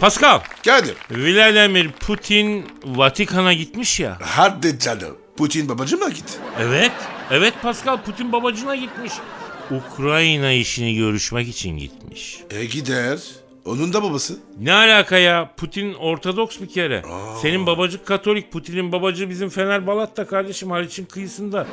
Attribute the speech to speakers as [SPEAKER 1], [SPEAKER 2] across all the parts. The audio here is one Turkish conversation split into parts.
[SPEAKER 1] Pascal,
[SPEAKER 2] Kadir.
[SPEAKER 1] Vladimir Putin Vatikan'a gitmiş ya.
[SPEAKER 2] Hadi canım. Putin babacığıma git.
[SPEAKER 1] Evet, evet Pascal Putin babacına gitmiş. Ukrayna işini görüşmek için gitmiş.
[SPEAKER 2] E gider. Onun da babası.
[SPEAKER 1] Ne alaka ya? Putin Ortodoks bir kere. Senin babacık Katolik, Putin'in babacığı bizim Fener Balat'ta kardeşim Haliç'in kıyısında.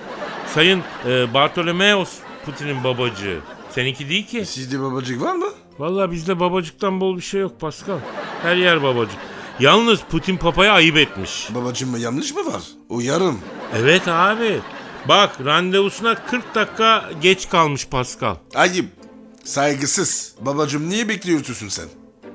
[SPEAKER 1] Sayın e, Bartolomeos Putin'in babacığı. Seninki değil ki.
[SPEAKER 2] Sizde babacık var mı?
[SPEAKER 1] Vallahi bizde babacıktan bol bir şey yok Pascal. Her yer babacık. Yalnız Putin papaya ayıp etmiş.
[SPEAKER 2] Babacığıma yanlış mı var? Uyarım.
[SPEAKER 1] Evet abi. Bak randevusuna 40 dakika geç kalmış Pascal.
[SPEAKER 2] Ayıp. Saygısız. Babacığım niye bekliyorsun sen?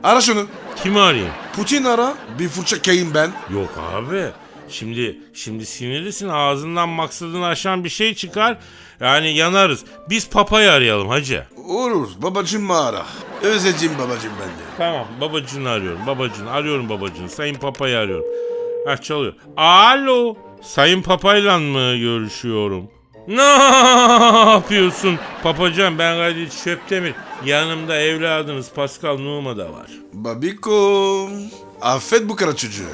[SPEAKER 2] Ara şunu.
[SPEAKER 1] Kimi arayayım?
[SPEAKER 2] Putin ara. Bir fırça kayın ben.
[SPEAKER 1] Yok abi. Şimdi şimdi sinirlisin ağzından maksadını aşan bir şey çıkar. Yani yanarız. Biz papayı arayalım hacı.
[SPEAKER 2] Olur. Babacığımı ara. Özleyeceğim babacığım ben de.
[SPEAKER 1] Tamam babacını arıyorum. Babacını arıyorum babacını. Sayın papayı arıyorum. Ha çalıyor. Alo. Sayın papayla mı görüşüyorum? Ne yapıyorsun? Papacığım ben Kadir Şöptemir. Yanımda evladınız Pascal Numa da var.
[SPEAKER 2] Babikom. Affet bu kara çocuğu.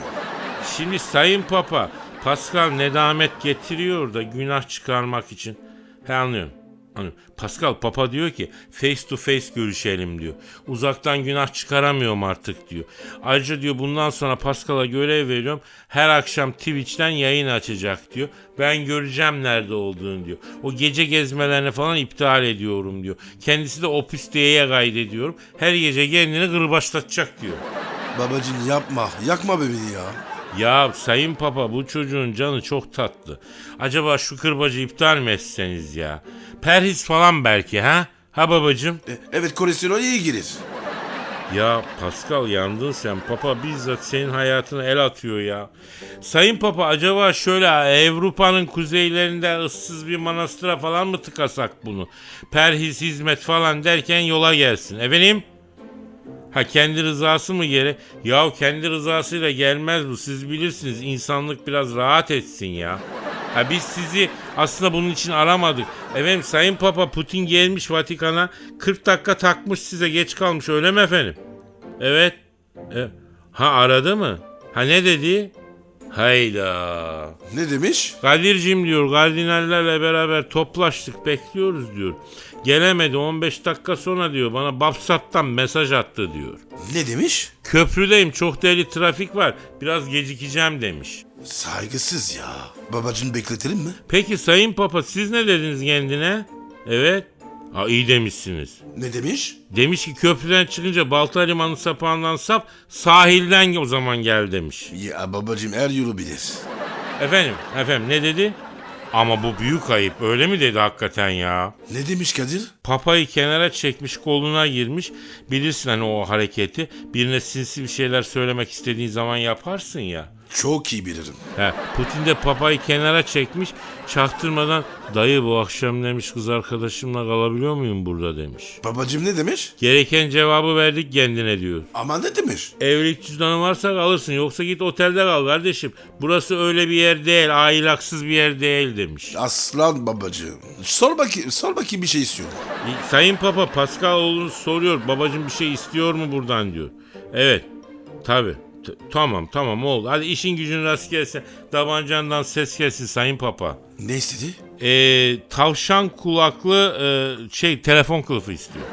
[SPEAKER 1] Şimdi Sayın Papa Pascal nedamet getiriyor da günah çıkarmak için. He anlıyorum. Anlıyorum. Pascal Papa diyor ki face to face görüşelim diyor. Uzaktan günah çıkaramıyorum artık diyor. Ayrıca diyor bundan sonra Pascal'a görev veriyorum. Her akşam Twitch'ten yayın açacak diyor. Ben göreceğim nerede olduğunu diyor. O gece gezmelerini falan iptal ediyorum diyor. Kendisi de opus Dei'ye kaydediyorum. Her gece kendini kırbaçlatacak diyor.
[SPEAKER 2] Babacığım yapma. Yakma bebeği ya.
[SPEAKER 1] Ya Sayın Papa bu çocuğun canı çok tatlı. Acaba şu kırbacı iptal mi etseniz ya? Perhis falan belki ha? Ha babacım?
[SPEAKER 2] E, evet kolesterol iyi girir.
[SPEAKER 1] Ya Pascal yandın sen. Papa bizzat senin hayatına el atıyor ya. Sayın Papa acaba şöyle Avrupa'nın kuzeylerinde ıssız bir manastıra falan mı tıkasak bunu? Perhis hizmet falan derken yola gelsin. Efendim? Ha kendi rızası mı gere? Ya kendi rızasıyla gelmez bu. Siz bilirsiniz insanlık biraz rahat etsin ya. Ha biz sizi aslında bunun için aramadık. Efendim Sayın Papa Putin gelmiş Vatikan'a 40 dakika takmış size geç kalmış öyle mi efendim? Evet. E, ha aradı mı? Ha ne dedi? Hayda.
[SPEAKER 2] Ne demiş?
[SPEAKER 1] Kadir'cim diyor kardinallerle beraber toplaştık bekliyoruz diyor. Gelemedi 15 dakika sonra diyor bana Babsat'tan mesaj attı diyor.
[SPEAKER 2] Ne demiş?
[SPEAKER 1] Köprüdeyim çok deli trafik var biraz gecikeceğim demiş.
[SPEAKER 2] Saygısız ya. Babacığım bekletelim mi?
[SPEAKER 1] Peki Sayın Papa siz ne dediniz kendine? Evet. Ha iyi demişsiniz.
[SPEAKER 2] Ne demiş?
[SPEAKER 1] Demiş ki köprüden çıkınca Balta Limanı sapağından sap sahilden o zaman gel demiş.
[SPEAKER 2] Ya babacığım her yolu bilir.
[SPEAKER 1] Efendim efendim ne dedi? Ama bu büyük ayıp öyle mi dedi hakikaten ya?
[SPEAKER 2] Ne demiş Kadir?
[SPEAKER 1] Papayı kenara çekmiş koluna girmiş. Bilirsin hani o hareketi. Birine sinsi bir şeyler söylemek istediğin zaman yaparsın ya.
[SPEAKER 2] Çok iyi bilirim.
[SPEAKER 1] He, Putin de papayı kenara çekmiş. Çaktırmadan dayı bu akşam demiş kız arkadaşımla kalabiliyor muyum burada demiş.
[SPEAKER 2] Babacığım ne demiş?
[SPEAKER 1] Gereken cevabı verdik kendine diyor.
[SPEAKER 2] Ama ne demiş?
[SPEAKER 1] Evlilik cüzdanı varsa kalırsın yoksa git otelde kal kardeşim. Burası öyle bir yer değil ailaksız bir yer değil demiş.
[SPEAKER 2] Aslan babacığım. Sor bakayım, sor bakayım bir şey istiyor.
[SPEAKER 1] E, Sayın Papa Pascal oğlunuz soruyor babacım bir şey istiyor mu buradan diyor. Evet tabi tamam tamam oldu. Hadi işin gücün rast gelsin. Tabancandan ses gelsin Sayın Papa.
[SPEAKER 2] Ne istedi?
[SPEAKER 1] E, tavşan kulaklı e, şey telefon kılıfı istiyor.